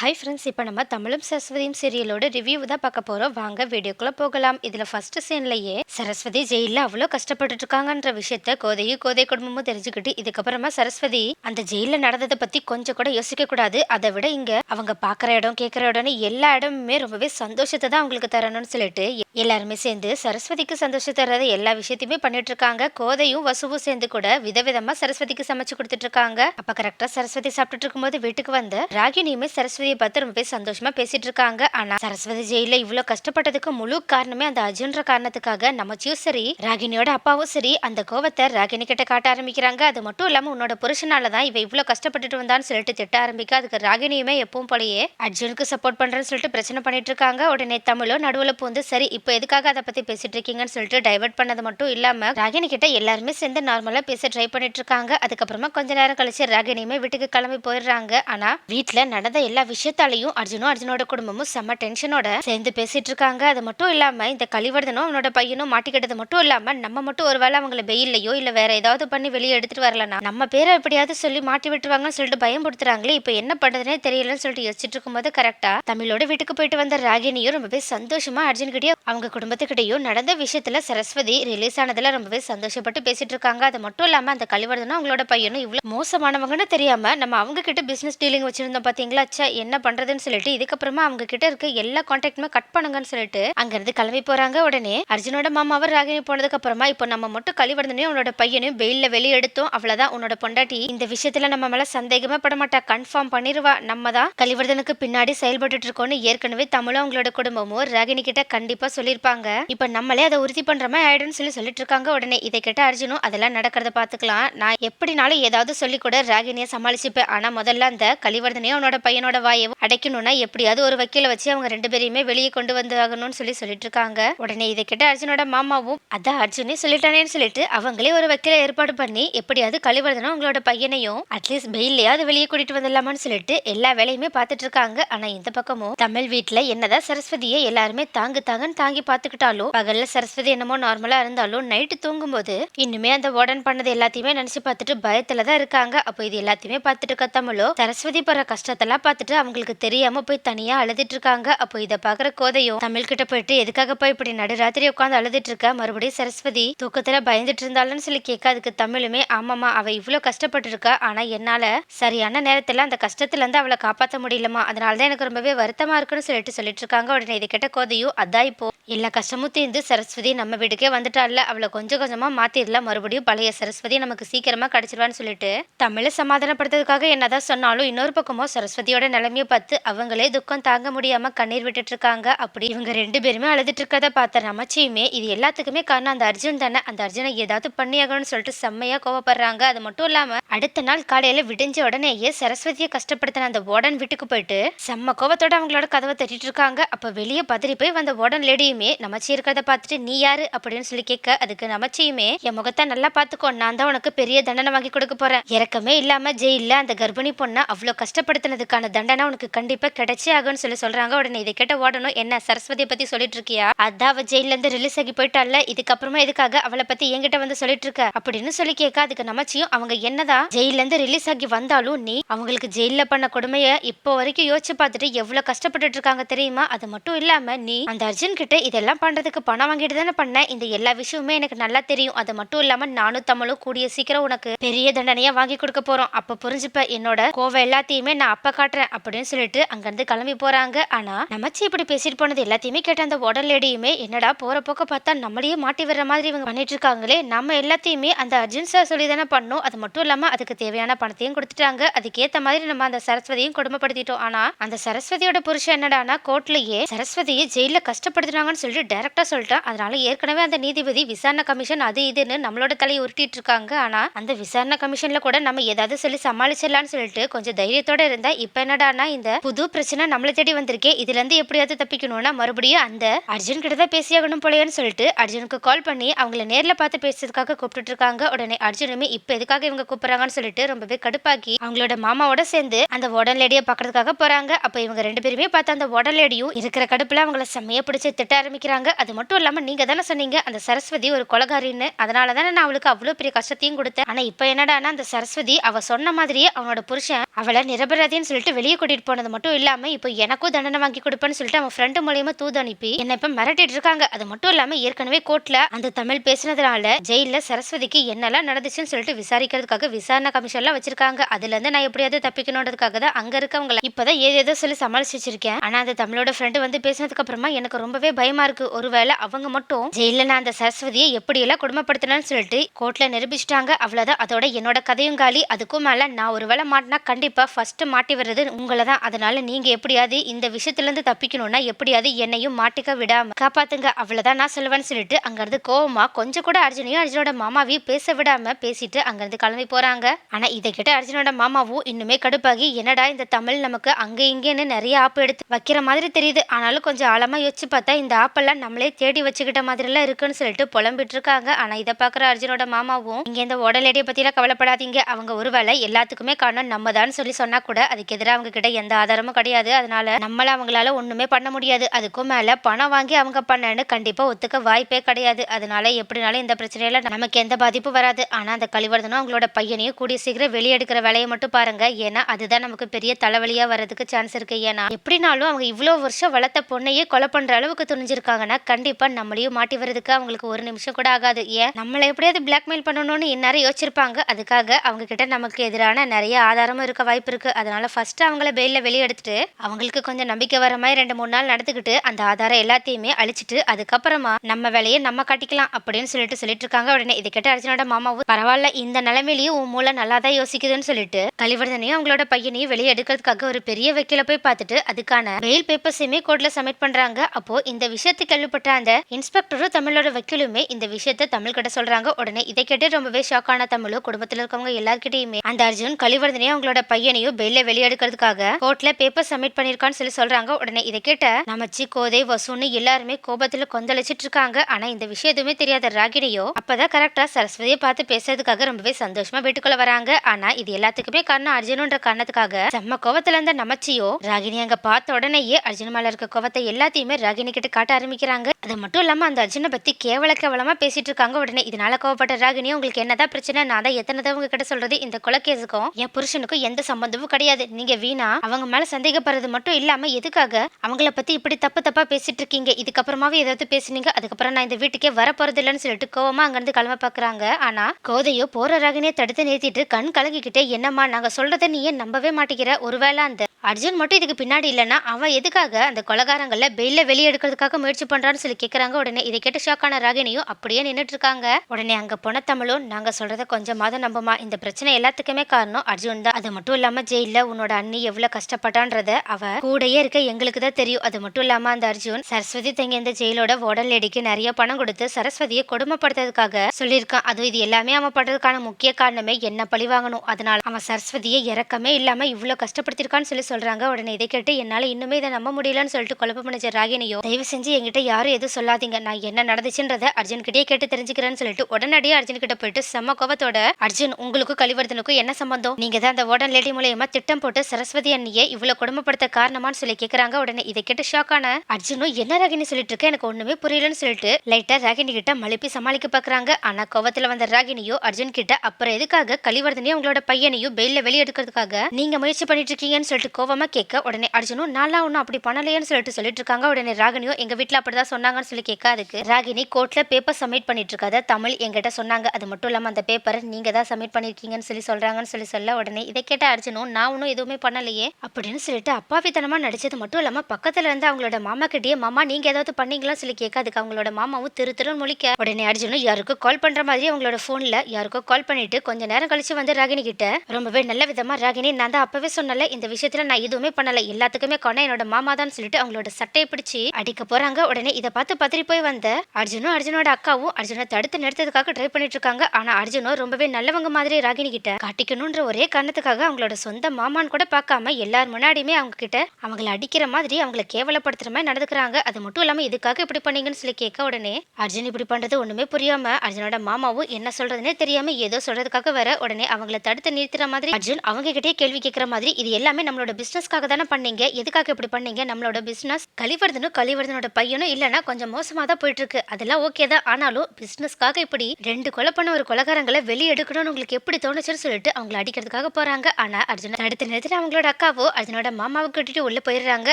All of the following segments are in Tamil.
ஹாய் ஃப்ரெண்ட்ஸ் இப்போ நம்ம தமிழும் சரஸ்வதியும் சீரியலோட ரிவ்யூ தான் பார்க்க போகிறோம் வாங்க வீடியோக்குள்ளே போகலாம். இதில் ஃபர்ஸ்ட் சீன்லயே சரஸ்வதி ஜெயிலில் அவ்வளோ கஷ்டப்பட்டுட்டு இருக்காங்கன்ற விஷயத்த கோதையும் கோதை குடும்பமும் தெரிஞ்சுக்கிட்டு இதுக்கப்புறமா சரஸ்வதி அந்த ஜெயிலில் நடந்ததை பற்றி கொஞ்சம் கூட யோசிக்க கூடாது. அதை விட இங்கே அவங்க பார்க்குற இடம் கேட்குற இடம்னு எல்லா இடமுமே ரொம்பவே சந்தோஷத்தை தான் அவங்களுக்கு தரணும்னு சொல்லிட்டு எல்லாருமே சேர்ந்து சரஸ்வதிக்கு சந்தோஷம் தர்றது எல்லா விஷயத்தையுமே பண்ணிட்டு இருக்காங்க. கோதையும் வசுவும் சேர்ந்து கூட விதவிதமாக சரஸ்வதிக்கு சமைச்சு கொடுத்துட்டு இருக்காங்க. அப்போ கரெக்டாக சரஸ்வதி சாப்பிட்டுட்டு இருக்கும்போது வீட்டுக்கு வந்த ராகினியுமே சரஸ்வதி சரஸ்வதியை பார்த்து ரொம்ப சந்தோஷமா பேசிட்டு இருக்காங்க ஆனா சரஸ்வதி ஜெயில இவ்வளவு கஷ்டப்பட்டதுக்கு முழு காரணமே அந்த அர்ஜுன்ற காரணத்துக்காக. நமச்சியும் சரி ராகினியோட அப்பாவும் சரி அந்த கோவத்தை ராகினி கிட்ட காட்ட ஆரம்பிக்கிறாங்க. அது மட்டும் இல்லாம உன்னோட புருஷனால தான் இவ இவ்வளவு கஷ்டப்பட்டுட்டு வந்தான்னு சொல்லிட்டு திட்ட ஆரம்பிக்க. அதுக்கு ராகினியுமே எப்பவும் போலயே அர்ஜுனுக்கு சப்போர்ட் பண்றேன்னு சொல்லிட்டு பிரச்சனை பண்ணிட்டு இருக்காங்க உடனே தமிழோ நடுவுல பூந்து சரி இப்போ எதுக்காக அதை பத்தி பேசிட்டு இருக்கீங்கன்னு சொல்லிட்டு டைவர்ட் பண்ணது மட்டும் இல்லாம ராகினி கிட்ட எல்லாருமே சேர்ந்து நார்மலா பேச ட்ரை பண்ணிட்டு இருக்காங்க அதுக்கப்புறமா கொஞ்ச நேரம் கழிச்சு ராகினியுமே வீட்டுக்கு கிளம்பி போயிடுறாங்க. ஆனா வீட்டுல நடந்த எல்லா விஷயத்தாலையும் அர்ஜுனும் அர்ஜுனோட குடும்பமும் செம்ம டென்ஷனோட சேர்ந்து பேசிட்டு இருக்காங்க அது மட்டும் இல்லாம இந்த கலிவர்தனும் அவனோட பையனும் மாட்டிக்கிட்டது மட்டும் இல்லாம நம்ம மட்டும் ஒருவேளை அவங்கள பெயிலையோ இல்ல வேற ஏதாவது பண்ணி வெளியே எடுத்துட்டு வரலனா நம்ம பேரை எப்படியாவது சொல்லி மாட்டி விட்டுருவாங்கன்னு சொல்லிட்டு பயன்படுத்துறாங்களே இப்போ என்ன பண்றதுனே தெரியலன்னு சொல்லிட்டு யோசிச்சுட்டு இருக்கும்போது கரெக்டா தமிழோட வீட்டுக்கு போயிட்டு வந்த ராகினியும் ரொம்பவே சந்தோஷமா அர்ஜுன் கிட்டயும் அவங்க குடும்பத்துக்கிட்டையும் நடந்த விஷயத்துல சரஸ்வதி ரிலீஸ் ஆனதுல ரொம்பவே சந்தோஷப்பட்டு பேசிட்டு இருக்காங்க அது மட்டும் இல்லாம அந்த கலிவர்தனும் அவங்களோட பையனும் இவ்வளவு மோசமானவங்கன்னு தெரியாம நம்ம அவங்க கிட்ட பிசினஸ் டீலிங் வச்சிருந்தோம் பாத்தீங்களா? ச்சே என்ன பண்றதுன்னு சொல்லிட்டு இதுக்கப்புறமா அவங்க கிட்ட இருக்க எல்லா கான்டாக்டுமே கட் பண்ணுங்கன்னு சொல்லிட்டு அங்கேருந்து கிளம்பி போறாங்க உடனே. அர்ஜுனோட மாமாவர் ராகினி போனதுக்கு அப்புறமா இப்போ நம்ம மட்டும் கலிவர்தனையும் அவனோட பையனையும் வெயில்ல வெளியே எடுத்தோம் அவ்வளவுதான் உன்னோட பொண்டாட்டி. இந்த விஷயத்துல நம்ம மேல சந்தேகமே பட மாட்டா. கன்ஃபார்ம் பண்ணிருவா. நம்ம தான் கழிவர்தனுக்கு பின்னாடி செயல்பட்டுட்டு இருக்கோம்னு ஏற்கனவே தமிழும் அவங்களோட குடும்பமும் ராகினி கிட்ட கண்டிப்பா சொல்லியிருப்பாங்க. இப்போ நம்மளே அதை உறுதி பண்ணுற மாதிரி ஆயிடும்னு சொல்லி சொல்லிட்டு இருக்காங்க உடனே. இதை கேட்ட அர்ஜுனும் அதெல்லாம் நடக்கிறத பாத்துக்கலாம் நான் எப்படினாலும் ஏதாவது சொல்லி கூட ராகினியை சமாளிச்சுப்பேன். ஆனா முதல்ல அந்த கலிவர்தனையும் அவனோட பையனோட வாய் அடைக்கணும்னா எப்படியாவது ஒரு வக்கீல வச்சு அவங்க ரெண்டு பேரையுமே வெளியே கொண்டு வந்து ஆகணும்னு சொல்லி சொல்லிட்டு இருக்காங்க. உடனே இதை கேட்ட அர்ஜுனோட மாமாவும் அதான் அர்ஜுனே சொல்லிட்டானேன்னு சொல்லிட்டு அவங்களே ஒரு வக்கீல ஏற்பாடு பண்ணி எப்படியாவது கழிவர்தனும் அவங்களோட பையனையும் அட்லீஸ்ட் பெயிலையாவது வெளியே கூட்டிட்டு வந்துடலாமான்னு சொல்லிட்டு எல்லா வேலையுமே பார்த்துட்டு இருக்காங்க. ஆனா இந்த பக்கமும் தமிழ் வீட்டுல என்னதான் சரஸ்வதியை எல்லாருமே தாங்கு தாங்கன்னு தாங்கி பார்த்துக்கிட்டாலும் பகல்ல சரஸ்வதி என்னமோ நார்மலா இருந்தாலும் நைட்டு தூங்கும்போது இன்னுமே அந்த உடன் பண்ணது எல்லாத்தையுமே நினைச்சு பார்த்துட்டு பயத்துல தான் இருக்காங்க. அப்போ இது எல்லாத்தையுமே பார்த்துட்டு இருக்க தமிழோ? சரஸ்வதி படுற கஷ்டத்தெல்லாம் பார்த்துட்டு அவங்களுக்கு தெரியாம போய் தனியா அழுதுட்டு இருக்காங்க அப்போ இதை பாக்குற கோதையும் தமிழ் கிட்ட போயிட்டு போய் இப்படி நடுராத்திரி உட்காந்து அழுதுட்டு இருக்க மறுபடியும் சரஸ்வதி தூக்கத்துல பயந்துட்டு இருந்தாலும் சொல்லி கேட்க அதுக்கு தமிழுமே ஆமாமா அவ இவ்வளவு கஷ்டப்பட்டு இருக்கா ஆனா என்னால சரியான நேரத்துல அந்த கஷ்டத்துல இருந்து அவளை காப்பாத்த முடியலமா அதனாலதான் எனக்கு ரொம்பவே வருத்தமா இருக்குன்னு சொல்லிட்டு சொல்லிட்டு இருக்காங்க உடனே இதை கேட்ட கோதையும் அதான் இப்போ எல்லா கஷ்டமும் தீர்ந்து சரஸ்வதி நம்ம வீட்டுக்கே வந்துட்டால அவளை கொஞ்சம் கொஞ்சமாக மாற்றிடலாம் மறுபடியும் பழைய சரஸ்வதி நமக்கு சீக்கிரமாக கிடைச்சிருவான்னு சொல்லிட்டு தமிழை சமாதானப்படுத்துறதுக்காக என்னதான் சொன்னாலும் இன்னொரு பக்கமோ சரஸ்வதியோட நிலைமையை பார்த்து அவங்களே துக்கம் தாங்க முடியாமல் கண்ணீர் விட்டுட்டு இருக்காங்க அப்படி இவங்க ரெண்டு பேருமே அழுதுட்டு பார்த்த நமச்சியுமே இது எல்லாத்துக்குமே காரணம் அந்த அர்ஜுன் தானே. அந்த அர்ஜுனை ஏதாவது பண்ணியாகணும்னு சொல்லிட்டு செம்மையாக கோவப்படுறாங்க. அது மட்டும் இல்லாமல் அடுத்த நாள் காலையில் விடிஞ்ச உடனேயே சரஸ்வதியை கஷ்டப்படுத்தின அந்த வார்டன் வீட்டுக்கு போயிட்டு செம்ம கோவத்தோட அவங்களோட கதவை தட்டிட்டு இருக்காங்க அப்போ வெளியே பதறி போய் வந்த வார்டன் லேடியும் நமச்சி இருக்கிறத பார்த்துட்டு நீ யாரு? அப்படின்னு சொல்லி கேட்க அதுக்கு நமச்சியுமே என் முகத்தை நல்லா பார்த்துக்கோ நான் தான் உனக்கு பெரிய தண்டனை வாங்கி கொடுக்க போறேன். இறக்கமே இல்லாம ஜெயில அந்த கர்ப்பிணி பொண்ணை அவ்வளோ கஷ்டப்படுத்தினதுக்கான தண்டனை உனக்கு கண்டிப்பா கிடைச்சே ஆகும்னு சொல்லி சொல்றாங்க. உடனே இதை கேட்ட ஓடணும் என்ன சரஸ்வதியை பத்தி சொல்லிட்டு இருக்கியா? அதான் அவ ஜெயில இருந்து ரிலீஸ் ஆகி போயிட்டால இதுக்கப்புறமா எதுக்காக அவளை பத்தி என்கிட்ட வந்து சொல்லிட்டு இருக்க? அப்படின்னு சொல்லி கேட்க அதுக்கு நமச்சியும் அவங்க என்னதான் ஜெயில இருந்து ரிலீஸ் ஆகி வந்தாலும் நீ அவங்களுக்கு ஜெயில பண்ண கொடுமைய இப்போ வரைக்கும் யோசிச்சு பார்த்துட்டு எவ்வளவு கஷ்டப்பட்டுட்டு இருக்காங்க தெரியுமா? அது மட்டும் இல்லாம நீ அந்த அர்ஜுன் கிட்ட இதெல்லாம் பண்ணுறதுக்கு பணம் வாங்கிட்டு தானே பண்ணேன் இந்த எல்லா விஷயமுமே எனக்கு நல்லா தெரியும். அது மட்டும் இல்லாமல் நானும் தமிழும் கூடிய சீக்கிரம் உனக்கு பெரிய தண்டனையாக வாங்கி கொடுக்க போகிறோம் அப்போ புரிஞ்சுப்ப என்னோட கோவம் எல்லாத்தையுமே நான் அப்போ காட்டுறேன் அப்படின்னு சொல்லிட்டு அங்கேருந்து கிளம்பி போகிறாங்க ஆனால் நமச்சி இப்படி பேசிட்டு போனது எல்லாத்தையுமே கேட்ட அந்த உடல் லேடியுமே என்னடா போகிற போக்க பார்த்தா நம்மளையே மாட்டி வர்ற மாதிரி இவங்க பண்ணிட்டு இருக்காங்களே. நம்ம எல்லாத்தையுமே அந்த அர்ஜுன் சார் சொல்லி தானே பண்ணோம். அது மட்டும் இல்லாமல் அதுக்கு தேவையான பணத்தையும் கொடுத்துட்டாங்க. அதுக்கேற்ற மாதிரி நம்ம அந்த சரஸ்வதியும் குடும்பப்படுத்திட்டோம். ஆனால் அந்த சரஸ்வதியோட புருஷன் என்னடானா கோர்ட்லயே சரஸ்வதியை ஜெயிலில் கஷ்டப்படுத்துனாங்கன்னு கஷ்டப்படுத்துறாங்கன்னு சொல்லிட்டு டைரக்டா சொல்லிட்டான். அதனால ஏற்கனவே அந்த நீதிபதி விசாரணை கமிஷன் அது இதுன்னு நம்மளோட தலையை உருட்டிட்டு இருக்காங்க. ஆனா அந்த விசாரணை கமிஷன்ல கூட நம்ம ஏதாவது சொல்லி சமாளிச்சிடலாம்னு சொல்லிட்டு கொஞ்சம் தைரியத்தோட இருந்தா இப்ப என்னடானா இந்த புது பிரச்சனை நம்மளை தேடி வந்திருக்கே. இதுல இருந்து எப்படியாவது தப்பிக்கணும்னா மறுபடியும் அந்த அர்ஜுன் கிட்ட தான் பேசியாகணும் போலயேன்னு சொல்லிட்டு அர்ஜுனுக்கு கால் பண்ணி அவங்கள நேர்ல பார்த்து பேசுறதுக்காக கூப்பிட்டு இருக்காங்க. உடனே அர்ஜுனுமே இப்ப எதுக்காக இவங்க கூப்பிடுறாங்கன்னு சொல்லிட்டு ரொம்பவே கடுப்பாக்கி அவங்களோட மாமாவோட சேர்ந்து அந்த உடல் லேடியை பாக்குறதுக்காக போறாங்க. அப்ப இவங்க ரெண்டு பேருமே பார்த்து அந்த உடல் லேடியும் இருக்கிற கடுப்புல அவங்கள செம்மையா பிடிச்சி திட்டார. ஆரம்பிக்கிறாங்க. அது மட்டும் இல்லாம நீங்க தானே சொன்னீங்க அந்த சரஸ்வதி ஒரு கொலகாரின்னு. அதனால தானே நான் அவளுக்கு அவ்வளவு பெரிய கஷ்டத்தையும் கொடுத்தேன். ஆனா இப்ப என்னடானா அந்த சரஸ்வதி அவ சொன்ன மாதிரியே அவனோட புருஷன் அவளை நிரபராதின்னு சொல்லிட்டு வெளியே கூட்டிட்டு போனது மட்டும் இல்லாம இப்போ எனக்கும் தண்டனை வாங்கி கொடுப்பேன்னு சொல்லிட்டு அவன் ஃப்ரெண்டு மூலியமாக தூது அனுப்பி என்ன இப்ப மிரட்டிட்டு இருக்காங்க. அது மட்டும் இல்லாம ஏற்கனவே கோர்ட்ல அந்த தமிழ் பேசினதுனால ஜெயில சரஸ்வதிக்கு என்னெல்லாம் நடந்துச்சுன்னு சொல்லிட்டு விசாரிக்கிறதுக்காக விசாரணை கமிஷன்லாம் வச்சிருக்காங்க. அதுல இருந்து நான் எப்படியாவது தப்பிக்கணுன்றதுக்காக தான் அங்க இருக்கவங்களை இப்பதான் ஏதேதோ சொல்லி சமாளிச்சு வச்சிருக்கேன் ஆனா அந்த தமிழோட ஃப்ரெண்டு வந்து பேசினதுக்கு அப்புறமா எனக்கு ரொம்பவே பயமா இருக்கு. ஒருவேளை அவங்க மட்டும் ஜெயில நான் அந்த சரஸ்வதியை எப்படி எல்லாம் குடும்பப்படுத்தினு சொல்லிட்டு கோர்ட்ல நிரூபிச்சிட்டாங்க. அவ்வளவுதான். அதோட என்னோட கதையும் காலி. அதுக்கும் மேல நான் ஒருவேளை மாட்டினா கண்டிப்பா ஃபர்ஸ்ட் மாட்டி வர்றது உங்களை தான் அதனால் நீங்கள் எப்படியாவது இந்த விஷயத்துலேருந்து தப்பிக்கணும்னா எப்படியாவது என்னையும் மாட்டிக்க விடாமல் காப்பாற்றுங்க அவ்வளோதான் நான் சொல்லுவேன்னு சொல்லிட்டு அங்கேருந்து கோவமாக கொஞ்சம் கூட அர்ஜுனையும் அர்ஜுனோட மாமாவையும் பேச விடாமல் பேசிட்டு அங்கேருந்து கிளம்பி போகிறாங்க ஆனால் இதை கிட்ட அர்ஜுனோட மாமாவும் இன்னுமே கடுப்பாகி என்னடா இந்த தமிழ் நமக்கு அங்கே இங்கேன்னு நிறைய ஆப் எடுத்து வைக்கிற மாதிரி தெரியுது. ஆனாலும் கொஞ்சம் ஆழமாக யோசிச்சு பார்த்தா இந்த ஆப்பெல்லாம் நம்மளே தேடி வச்சுக்கிட்ட மாதிரிலாம் இருக்குன்னு சொல்லிட்டு புலம்பிட்டு இருக்காங்க. ஆனால் இதை பார்க்குற அர்ஜுனோட மாமாவும் இங்கே இந்த உடலடியை பற்றிலாம் கவலைப்படாதீங்க. அவங்க ஒருவேளை எல்லாத்துக்குமே காரணம் நம்ம தான் சொல்லி சொன்னா கூட அதுக்கு எதிராக அவங்க கிட்ட எந்த ஆதாரமும் கிடையாது. அதனால நம்மள அவங்களால ஒண்ணுமே பண்ண முடியாது. அதுக்கும் மேல பணம் வாங்கி அவங்க பண்ணன்னு கண்டிப்பா ஒத்துக்க வாய்ப்பே கிடையாது. அதனால எப்படினாலும் இந்த பிரச்சனையில நமக்கு எந்த பாதிப்பும் வராது. ஆனா அந்த கழிவர்தனும் அவங்களோட பையனையும் கூடிய சீக்கிரம் வெளியெடுக்கிற வேலையை மட்டும் பாருங்க. ஏன்னா அதுதான் நமக்கு பெரிய தலைவலியா வர்றதுக்கு சான்ஸ் இருக்கு. ஏன்னா எப்படினாலும் அவங்க இவ்வளவு வருஷம் வளர்த்த பொண்ணையே கொலை பண்ற அளவுக்கு துணிஞ்சிருக்காங்கன்னா கண்டிப்பா நம்மளையும் மாட்டி வர்றதுக்கு அவங்களுக்கு ஒரு நிமிஷம் கூட ஆகாது. ஏன்? நம்மளை எப்படியாவது பிளாக்மெயில் பண்ணணும்னு இந்நேரம் யோசிச்சிருப்பாங்க. அதுக்காக அவங்க கிட்ட நமக்கு எதிரான நிறைய ஆதாரமும் இருக்க வாய்ப்பு இருக்கு. அதனால ஃபர்ஸ்ட் அவங்கள பெயில வெளியே எடுத்துட்டு அவங்களுக்கு கொஞ்சம் நம்பிக்கை வர மாதிரி ரெண்டு மூணு நாள் நடந்துக்கிட்டு அந்த ஆதாரம் எல்லாத்தையுமே அழிச்சிட்டு அதுக்கப்புறமா நம்ம வேலையை நம்ம காட்டிக்கலாம் அப்படின்னு சொல்லிட்டு சொல்லிட்டு இருக்காங்க. உடனே இதை கேட்ட அர்ஜுனோட மாமாவும் பரவாயில்ல இந்த நிலைமையிலயும் உன் மூளை நல்லா தான் யோசிக்குதுன்னு சொல்லிட்டு கலிவர்தனையும் அவங்களோட பையனையும் வெளியே எடுக்கிறதுக்காக ஒரு பெரிய வக்கீல போய் பார்த்துட்டு அதுக்கான பெயில் பேப்பர்ஸையுமே கோர்ட்ல சப்மிட் பண்றாங்க. அப்போ இந்த விஷயத்தை கேள்விப்பட்ட அந்த இன்ஸ்பெக்டரும் தமிழோட வக்கீலுமே இந்த விஷயத்த தமிழ் கிட்ட சொல்றாங்க. உடனே இதை கேட்டு ரொம்பவே ஷாக்கான தமிழும் குடும்பத்தில் இருக்கவங்க எல்லார்கிட்டயுமே அந்த அர்ஜுன் கலிவர்தனையும் அவங்களோட பையனையும் பெயில வெளியெடுக்கிறதுக்காக கோர்ட்ல பேப்பர் சப்மிட் பண்ணிருக்கான்னு சொல்லி சொல்றாங்க. உடனே இதை கேட்ட நமச்சி கோதை வசூன்னு எல்லாருமே கோபத்துல கொந்தளிச்சிட்டு இருக்காங்க. ஆனா இந்த விஷயம் எதுவுமே தெரியாத ராகினியோ அப்பதான் கரெக்டா சரஸ்வதியை பார்த்து பேசுறதுக்காக ரொம்பவே சந்தோஷமா வீட்டுக்குள்ள வராங்க. ஆனா இது எல்லாத்துக்குமே காரணம் அர்ஜுனுன்ற காரணத்துக்காக. செம்ம கோவத்துல இருந்த நமச்சியோ ராகினி அங்க பார்த்த உடனேயே அர்ஜுன் மேல இருக்க கோவத்தை எல்லாத்தையுமே ராகினி கிட்ட காட்ட ஆரம்பிக்கிறாங்க. அது மட்டும் இல்லாம அந்த அர்ஜுனை பத்தி கேவல கேவலமா பேசிட்டு இருக்காங்க. உடனே இதனால கோவப்பட்ட ராகினி உங்களுக்கு என்னதான் பிரச்சனை? நான் தான் எத்தனை தான் உங்ககிட்ட சொல்றது? இந்த கொலைகேஸுக்கும் என் புருஷனுக்கும் எந்த சம்பந்தமும் கிடையாது. நீங்க வீணா அவங்க மேல சந்தேகப்படுறது மட்டும் இல்லாம எதுக்காக அவங்கள பத்தி இப்படி தப்பு தப்பா பேசிட்டு இருக்கீங்க? இதுக்கப்புறமாவே ஏதாவது பேசுனீங்க? அதுக்கப்புறம் நான் இந்த வீட்டுக்கே வர போறது இல்லைன்னு சொல்லிட்டு கோவமா அங்கிருந்து கிளம்ப பாக்குறாங்க. ஆனா கோதையோ போற ரகனையை தடுத்து நிறுத்திட்டு கண் கலங்கிக்கிட்டே என்னம்மா நாங்க சொல்றத நீ ஏன் நம்பவே மாட்டேங்கிற? ஒருவேளை அந்த அர்ஜுன் மட்டும் இதுக்கு பின்னாடி இல்லைன்னா அவன் எதுக்காக அந்த கொலகாரங்களில் பெயில வெளியே எடுக்கிறதுக்காக முயற்சி பண்றான்னு சொல்லி கேட்குறாங்க உடனே இதை கேட்டு ஷாக்கான ராகினியும் அப்படியே நின்னுட்டு இருக்காங்க உடனே அங்க போன தமிழும் நாங்க சொல்றத கொஞ்சமாவது நம்புமா? இந்த பிரச்சனை எல்லாத்துக்குமே காரணம் அர்ஜுன் தான். அது மட்டும் இல்லாமல் ஜெயிலில் உன்னோட அண்ணி எவ்வளோ கஷ்டப்பட்டான்றத அவ கூடயே இருக்க எங்களுக்கு தான் தெரியும். அது மட்டும் இல்லாமல் அந்த அர்ஜுன் சரஸ்வதி தங்கி இந்த ஜெயிலோட உடல் லேடிக்கு நிறைய பணம் கொடுத்து சரஸ்வதியை கொடுமைப்படுத்துறதுக்காக சொல்லியிருக்கான். அதுவும் இது எல்லாமே அவன் படுறதுக்கான முக்கிய காரணமே என்ன பழி வாங்கணும். அதனால அவன் சரஸ்வதியை இறக்கமே இல்லாமல் இவ்வளோ கஷ்டப்படுத்திருக்கான்னு சொல்லி சொல்றாங்க. உடனே இதை கேட்டு என்னால இன்னுமே இதை நம்ப முடியலன்னு சொல்லிட்டு குழப்ப பண்ணிச்ச ராகினியோ தயவு செஞ்சு என்கிட்ட யாரும் எதுவும் சொல்லாதீங்க. நான் என்ன நடந்துச்சுன்றத அர்ஜுன் கிட்டே கேட்டு தெரிஞ்சுக்கிறேன்னு சொல்லிட்டு உடனடியே அர்ஜுன் கிட்ட போயிட்டு செம்ம கோவத்தோட அர்ஜுன் உங்களுக்கும் கலிவர்தனுக்கும் என்ன சம்பந்தம்? நீங்க தான் அந்த ஓடன் லேடி மூலயமா திட்டம் போட்டு சரஸ்வதி அண்ணியை இவ்வளவு குடும்பப்படுத்த காரணமான்னு சொல்லி கேக்குறாங்க. உடனே இதை கேட்டு ஷாக்கான அர்ஜுனும் என்ன ராகினி சொல்லிட்டு இருக்க? எனக்கு ஒண்ணுமே புரியலன்னு சொல்லிட்டு லைட்டா ராகினி கிட்ட மழுப்பி சமாளிக்க பாக்குறாங்க. ஆனா கோவத்துல வந்த ராகினியோ அர்ஜுன் கிட்ட அப்புறம் எதுக்காக கலிவர்தனையும் உங்களோட பையனையும் பெயில வெளியெடுக்கிறதுக்காக நீங்க முயற்சி பண்ணிட்டு இருக்கீங்கன்னு சொல்லிட்டு கோவமாக கேட்க உடனே அர்ஜுனும் நான்லாம் ஒன்றும் அப்படி பண்ணலையேன்னு சொல்லிட்டு சொல்லிட்டு இருக்காங்க உடனே ராகினியோ வீட்டில் அப்படி தான் சொன்னாங்கன்னு சொல்லி கேட்க அதுக்கு ராகினி கோர்ட்டில் பேப்பர் சப்மிட் பண்ணிட்டு இருக்காத தமிழ் எங்கிட்ட சொன்னாங்க. அது மட்டும் இல்லாமல் அந்த பேப்பரை நீங்கள் தான் சப்மிட் பண்ணியிருக்கீங்கன்னு சொல்லி சொல்கிறாங்கன்னு சொல்லி சொல்ல உடனே இதை கேட்ட அர்ஜுனும் நான் ஒன்றும் எதுவுமே பண்ணலையே? அப்படின்னு சொல்லிட்டு அப்பாவித்தனமாக நடிச்சது மட்டும் இல்லாமல் பக்கத்தில் இருந்து அவங்களோட மாமா கிட்டயே மாமா நீங்கள் ஏதாவது பண்ணீங்களான்னு சொல்லி கேட்க அதுக்கு அவங்களோட மாமாவும் திரு திருன்னு முழிக்க. உடனே அர்ஜுனும் யாருக்கோ கால் பண்ணுற மாதிரி அவங்களோட ஃபோனில் யாருக்கோ கால் பண்ணிட்டு கொஞ்ச நேரம் கழிச்சு வந்து ராகினி கிட்ட ரொம்பவே நல்ல விதமாக ராகினி நான் தான் அப்பவே சொன்னல இந்த விஷயத்தில் நான் எதுவுமே பண்ணல. எல்லாத்துக்குமே கொண்டா என்னோட மாமா தான் சொல்லிட்டு அவங்களோட சட்டையை பிடிச்சி அடிக்க போறாங்க. உடனே இதை பார்த்து பத்திரி போய் வந்த அர்ஜுனும் அர்ஜுனோட அக்காவும் அர்ஜுனை தடுத்து நிறுத்ததுக்காக ட்ரை பண்ணிட்டு இருக்காங்க ஆனா அர்ஜுனும் ரொம்பவே நல்லவங்க மாதிரி ராகினி கிட்ட காட்டிக்கணும்ன்ற ஒரே காரணத்துக்காக அவங்களோட சொந்த மாமான்னு கூட பார்க்காம எல்லார் முன்னாடியுமே அவங்க கிட்ட அவங்கள அடிக்கிற மாதிரி அவங்கள கேவலப்படுத்துற மாதிரி நடந்துக்கிறாங்க. அது மட்டும் இல்லாம இதுக்காக இப்படி பண்ணீங்கன்னு சொல்லி கேட்க உடனே அர்ஜுன் இப்படி பண்றது ஒண்ணுமே புரியாம அர்ஜுனோட மாமாவும் என்ன சொல்றதுனே தெரியாம ஏதோ சொல்றதுக்காக வர உடனே அவங்கள தடுத்து நிறுத்துற மாதிரி அர்ஜுன் அவங்க கிட்டே கேள்வி கேட்கிற மாதிரி இது எல்லாமே நம்மளோட பிஸ்னஸ்க்காக தானே பண்ணீங்க? எதுக்காக இப்படி பண்ணீங்க? நம்மளோட பிஸ்னஸ் கலிவர்தனும் கலிவர்தனோட பையனும் இல்லைன்னா கொஞ்சம் மோசமாக தான் போயிட்டு இருக்கு அதெல்லாம் ஓகே தான். ஆனாலும் பிஸ்னஸ்க்காக இப்படி ரெண்டு கொலை பண்ண ஒரு கொலகாரங்களை வெளியே எடுக்கணும்னு உங்களுக்கு எப்படி தோணுச்சுன்னு சொல்லிட்டு அவங்கள அடிக்கிறதுக்காக போறாங்க. ஆனா அர்ஜுன அடுத்த நேரத்தில் அவங்களோட அக்காவோ அர்ஜுனோட மாமாவை கட்டிட்டு உள்ள போயிடுறாங்க.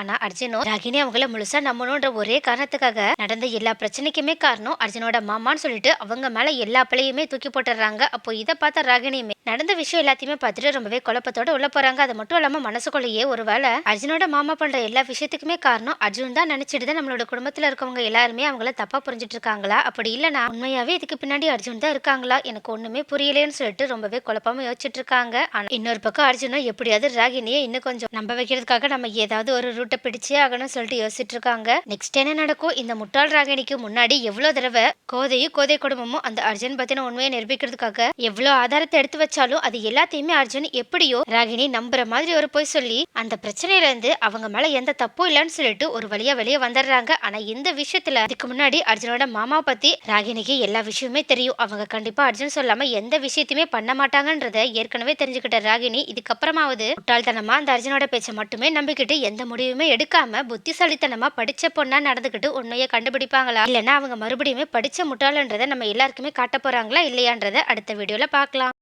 ஆனா அர்ஜுனோ ராகினி அவங்கள முழுசா நம்பணுன்ற ஒரே காரணத்துக்காக நடந்த எல்லா பிரச்சனைக்குமே காரணம் அர்ஜுனோட மாமான்னு சொல்லிட்டு அவங்க மேல எல்லா பிள்ளையுமே தூக்கி போட்டுறாங்க அப்போ இதை பார்த்த ராகினியுமே நடந்த விஷயம் எல்லாத்தையுமே பார்த்துட்டு ரொம்பவே குழப்பத்தோட உள்ள போறாங்க. அது மட்டும் இல்லாம மனசுக்குள்ளேயே ஒரு வேலை அர்ஜுனோட மாமா பண்ற எல்லா விஷயத்துக்குமே காரணம் அர்ஜுன் தான் நினைச்சிட்டு தான் நம்மளோட குடும்பத்துல இருக்கவங்க எல்லாருமே அவங்கள தப்பா புரிஞ்சிட்டு இருக்காங்களா? அப்படி இல்லனா உண்மையாவே இதுக்கு பின்னாடி அர்ஜுன் தான் இருக்காங்களா? எனக்கு ஒண்ணுமே புரியலையேன்னு சொல்லிட்டு ரொம்பவே குழப்பமா யோசிச்சுட்டு இருக்காங்க. ஆனா இன்னொரு பக்கம் அர்ஜுனும் எப்படியாவது ராகினியை இன்னும் கொஞ்சம் நம்ப வைக்கிறதுக்காக நம்ம ஏதாவது ஒரு ரூட்டை பிடிச்சே ஆகணும்னு சொல்லிட்டு யோசிச்சுட்டு இருக்காங்க. நெக்ஸ்ட் என்ன நடக்கும்? இந்த முட்டாள் ராகினிக்கு முன்னாடி எவ்வளவு தடவை கோதையும் கோதை குடும்பமும் அந்த அர்ஜுன் பத்தின உண்மையை நிரூபிக்கிறதுக்காக எவ்வளவு ஆதாரத்தை எடுத்து நினைச்சாலும் அது எல்லாத்தையுமே அர்ஜுன் எப்படியோ ராகினி நம்புற மாதிரி ஒரு போய் சொல்லி அந்த பிரச்சனையில இருந்து அவங்க மேல எந்த தப்பும் இல்லைன்னு சொல்லிட்டு ஒரு வழியா வெளியே வந்துடுறாங்க. ஆனா இந்த விஷயத்துல இதுக்கு முன்னாடி அர்ஜுனோட மாமா பத்தி ராகினிக்கு எல்லா விஷயமே தெரியும். அவங்க கண்டிப்பா அர்ஜுன் சொல்லாம எந்த விஷயத்தையுமே பண்ண மாட்டாங்கன்றத ஏற்கனவே தெரிஞ்சுக்கிட்ட ராகினி இதுக்கப்புறமாவது முட்டாள்தனமா அந்த அர்ஜுனோட பேச்சை மட்டுமே நம்பிக்கிட்டு எந்த முடிவுமே எடுக்காம புத்திசாலித்தனமா படிச்ச பொண்ணா நடந்துக்கிட்டு உண்மையை கண்டுபிடிப்பாங்களா? இல்லைன்னா அவங்க மறுபடியுமே படிச்ச முட்டாளன்றதை நம்ம எல்லாருக்குமே காட்ட போறாங்களா? இல்லையான்றதை அடுத்த வீடியோல பார்க்கலாம்.